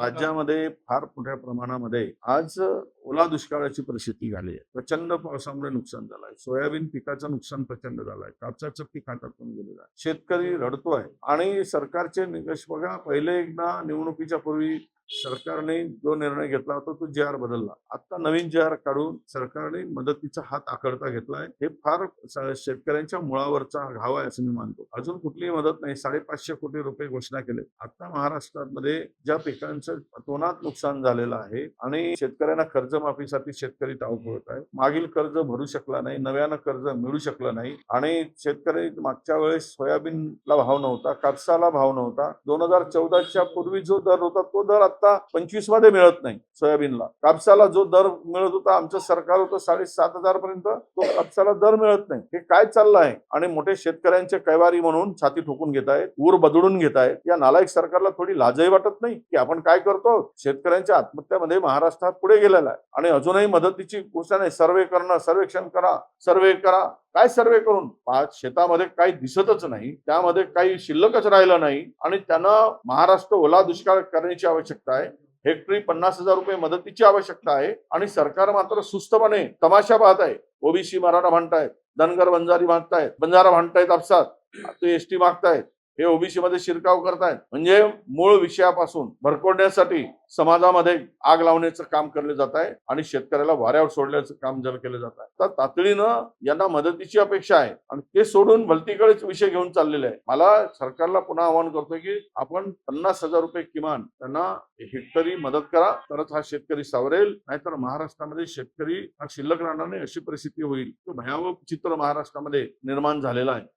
राज्यामध्ये फार मोठ्या प्रमाणामध्ये आज ओला दुष्काळाची परिस्थिती झाली आहे. प्रचंड पावसामुळे नुकसान झालंय सोयाबीन पिकाचं नुकसान प्रचंड झालंय कापसाचं पीक हातातून गेलेलं आहे. शेतकरी रडतोय. आणि सरकारचे निकष बघा. पहिले एकदा निवडणुकीच्या पूर्वी सरकारने जो निर्णय घेतला होता तो जे आर बदलला. आता नवीन जे आर काढून सरकारने मदतीचा हात आखडता घेतलाय. हे फार शेतकऱ्यांच्या मुळावरचा घाव आहे असं मी मानतो. अजून कुठलीही मदत नाही. साडेपाचशे कोटी रुपये घोषणा केले आता महाराष्ट्रामध्ये ज्या पिकांचं तोनात नुकसान झालेलं आहे आणि शेतकऱ्यांना कर्जमाफीसाठी शेतकरी होत आहे. मागील कर्ज भरू शकला नाही. नव्यानं कर्ज मिळू शकलं नाही. आणि शेतकरी मागच्या वेळेस सोयाबीनला भाव नव्हता कापसाला भाव नव्हता. दोन हजार चौदाच्या पूर्वी जो दर होता तो दर आता पंचवीसमध्ये मिळत नाही सोयाबीनला. कापसाला जो दर मिळत होता आमचं सरकार होतं साडेसात हजार पर्यंत तो कापसाला दर मिळत नाही. हे काय चाललं आहे? आणि मोठे शेतकऱ्यांचे कैवारी म्हणून छाती ठोकून घेत आहेत ऊर बदलून घेत आहेत. या नालायक सरकारला थोडी लाजही वाटत नाही की आपण काय करतो? शेतकऱ्यांच्या आत्महत्यामध्ये महाराष्ट्र पुढे गेलेला आहे. आणि अजूनही मदतीची गोष्ट नाही. सर्वे करणं सर्वेक्षण करा सर्वे करा. काय सर्वे करून? शेतामध्ये काही दिसतच नाही. त्यामध्ये काही शिल्लकच राहिलं नाही. आणि त्यांना महाराष्ट्र ओला दुष्काळ करण्याची आवश्यकता आहे. हेक्टरी पन्नास हजार रुपये मदतीची आवश्यकता आहे. आणि सरकार मात्र सुस्तपणे तमाशा पाहत आहे ओबीसी मराठा म्हणतायत धनगर बंजारी मागतायत बंजारा म्हणतायत आपसात. ते एस टी मागतायत. हे ओबीसी मध्ये शिरकाव करतायत. म्हणजे मूळ विषयापासून भरकोडण्यासाठी समाजामध्ये आग लावण्याचं काम केलं जात आहे आणि शेतकऱ्याला वाऱ्यावर सोडण्याचं काम जर केलं जात आहे तर तातडीनं यांना मदतीची अपेक्षा आहे आणि ते सोडून भलतीकडेच विषय घेऊन चाललेले आहे मला सरकारला पुन्हा आवाहन करतोय की आपण पन्नास हजार रुपये किमान त्यांना हेक्टरी मदत करा तरच हा शेतकरी सावरेल नाहीतर महाराष्ट्रामध्ये शेतकरी हा शिल्लक राहणार नाही अशी परिस्थिती होईल. भयावह चित्र महाराष्ट्रामध्ये निर्माण झालेला आहे.